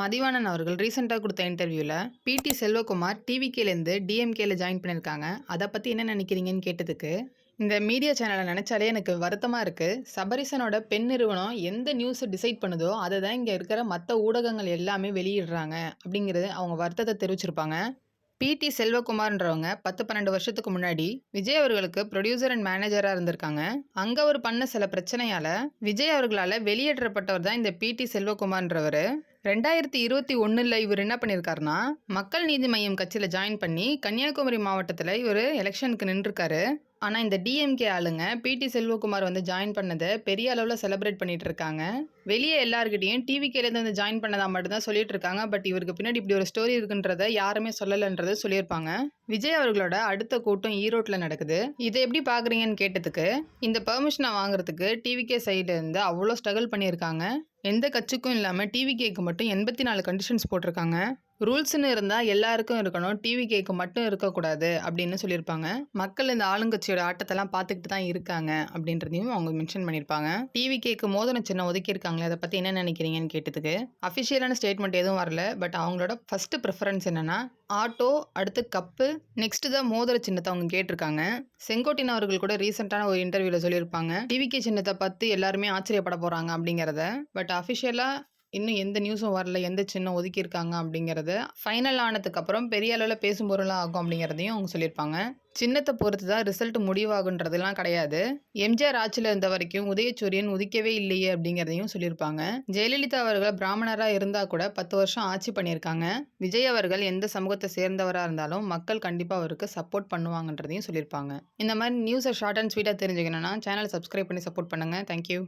மதிவாணன் அவர்கள் ரீசெண்டாக கொடுத்த இன்டர்வியூவில் பிடி செல்வகுமார் டிவிகேலேருந்து டிஎம்கேல ஜாயின் பண்ணியிருக்காங்க அதை பற்றி என்ன நினைக்கிறீங்கன்னு கேட்டதுக்கு இந்த மீடியா சேனலை நினச்சாலே எனக்கு வருத்தமாக இருக்குது சபரிசனோட பெண் நிறுவனம் எந்த நியூஸை டிசைட் பண்ணுதோ அதை தான் இங்கே இருக்கிற மற்ற ஊடகங்கள் எல்லாமே வெளியிடுறாங்க. அப்படிங்கிறது அவங்க வருத்தத்தை தெரிவிச்சிருப்பாங்க. பிடி செல்வகுமார்ன்றவங்க பத்து பன்னெண்டு வருஷத்துக்கு முன்னாடி விஜய் அவர்களுக்கு ப்ரொடியூசர் அண்ட் மேனேஜராக இருந்திருக்காங்க. அங்கே அவர் பண்ண சில பிரச்சனையால் விஜய் அவர்களால் வெளியேற்றப்பட்டவர் தான் இந்த பிடி செல்வகுமார்ன்றவர். ரெண்டாயிரத்தி இருபத்தி ஒன்றில் இவர் என்ன பண்ணியிருக்காருன்னா மக்கள் நீதி மய்யம் கட்சியில் ஜாயின் பண்ணி கன்னியாகுமரி மாவட்டத்தில் இவர் எலெக்ஷனுக்கு நின்றுருக்காரு. ஆனால் இந்த டிஎம்கே ஆளுங்க பிடி செல்வகுமார் வந்து ஜாயின் பண்ணதை பெரிய அளவில் செலிப்ரேட் பண்ணிட்டு இருக்காங்க. வெளியே எல்லாருக்கிட்டையும் டிவிகேலேருந்து வந்து ஜாயின் பண்ணதா மட்டும்தான் சொல்லிட்டு இருக்காங்க. பட் இவருக்கு பின்னாடி இப்படி ஒரு ஸ்டோரி இருக்குன்றத யாருமே சொல்லலைன்றதை சொல்லியிருப்பாங்க. விஜய் அவர்களோட அடுத்த கூட்டம் ஈரோட்டில் நடக்குது. இதை எப்படி பார்க்குறீங்கன்னு கேட்டதுக்கு இந்த பெர்மிஷனை வாங்குறதுக்கு டிவிகே சைடுலேருந்து அவ்வளோ ஸ்ட்ரகிள் பண்ணியிருக்காங்க. எந்த கட்சிக்கும் இல்லாமல் டிவிகேக்கு மட்டும் எண்பத்தி நாலு கண்டிஷன்ஸ் போட்டிருக்காங்க. ரூல்ஸ்னு இருந்தால் எல்லாருக்கும் இருக்கணும். டிவி கேக்கு மட்டும் இருக்கக்கூடாது அப்படின்னு சொல்லியிருப்பாங்க. மக்கள் இந்த ஆளுங்கட்சியோட ஆட்டத்தெல்லாம் பார்த்துக்கிட்டு தான் இருக்காங்க அப்படின்றதையும் அவங்க மென்ஷன் பண்ணியிருப்பாங்க. டிவி கேக்கு மோதன சின்ன ஒதுக்கியிருக்காங்களே அதை பற்றி என்ன நினைக்கிறீங்கன்னு கேட்டதுக்கு அஃபிஷியலான ஸ்டேட்மெண்ட் எதுவும் வரல. பட் அவங்களோட ஃபஸ்ட்டு ப்ரிஃபரன்ஸ் என்னென்னா ஆட்டோ அடுத்து கப்பு நெக்ஸ்ட் தான் மோதிர சின்னத்தை அவங்க கேட்டிருக்காங்க. செங்கோட்டின் அவர்கள் கூட ரீசெண்டான ஒரு இன்டர்வியூவில் சொல்லியிருப்பாங்க. டிவிகே சின்னத்தை பற்றி எல்லாருமே ஆச்சரியப்பட போகிறாங்க அப்படிங்கிறத. பட் அஃபிஷியலாக இன்னும் எந்த நியூஸும் வரல எந்த சின்னம் ஒதுக்கியிருக்காங்க அப்படிங்கிறத ஃபைனல் ஆனதுக்கப்புறம் பெரிய அளவில் பேசும் பொருளாக ஆகும் அப்படிங்கிறதையும் அவங்க சொல்லியிருப்பாங்க. சின்னத்தை பொறுத்து தான் ரிசல்ட் முடிவாகுன்றதுலாம் கிடையாது. எம்ஜிஆர் ஆட்சியில் இருந்த வரைக்கும் உதயசூரியன் உதிக்கவே இல்லையே அப்படிங்கிறதையும் சொல்லியிருப்பாங்க. ஜெயலலிதா அவர்கள் பிராமணராக இருந்தால் கூட பத்து வருஷம் ஆட்சி பண்ணியிருக்காங்க. விஜய் அவர்கள் எந்த சமூகத்தை சேர்ந்தவராக இருந்தாலும் மக்கள் கண்டிப்பாக அவருக்கு சப்போர்ட் பண்ணுவாங்கன்றதையும் சொல்லியிருப்பாங்க. இந்த மாதிரி நியூஸை ஷார்ட் அண்ட் ஸ்வீட்டாக தெரிஞ்சுக்கணும்னா சேனலை சப்ஸ்கிரைப் பண்ணி சப்போர்ட் பண்ணுங்கள் தேங்க்யூ